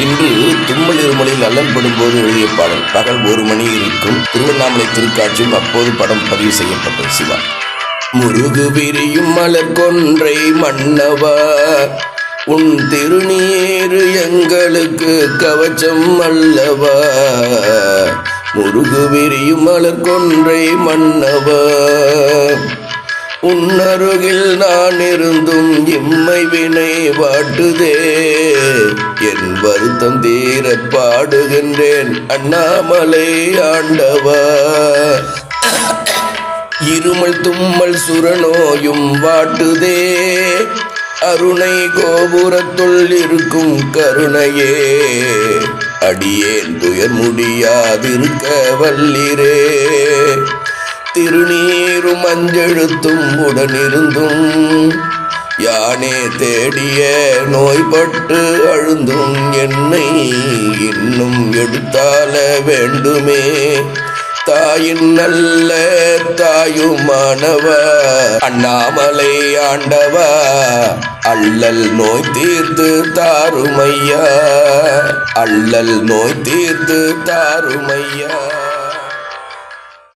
இன்று தும்மல் இருமலில் அல்லல்படும் போது எழுதிய பாடல் பகல் ஒரு மணி இருக்கும் திருவண்ணாமலை திருக்காட்சியும் அப்போது படம் பதிவு செய்யப்பட்டது. சிவா. முருகு விரியும் மலர் கொன்றை மன்னவா உன் திருநீரு எங்களுக்கு கவச்சம் அல்லவா? முருகு விரியும் மலர் கொன்றை மன்னவா உன்னருகில் நான் இருந்தும் இம்மை வினை வாட்டுதே. என் வருத்தம் தீர பாடுகின்றேன் அண்ணாமலை ஆண்டவா. இருமல் தும்மல் சுரநோயும் வாட்டுதே. அருணை கோபுரத்துள் இருக்கும் கருணையே. அடியேன் துயர் முடியாதிருக்க வல்லிரே. திருநீரும் அஞ்செழுத்தும் உடனிருந்தும். யானே தேடிய நோய்பட்டு அழுந்தும் என்னை இன்னும் எடுத்தால வேண்டுமே. தாயின் நல்ல தாயுமானவா அண்ணாமலை ஆண்டவா. அள்ளல் நோய் தீர்த்து தாருமையா. அள்ளல் நோய் தீர்த்து தாருமையா.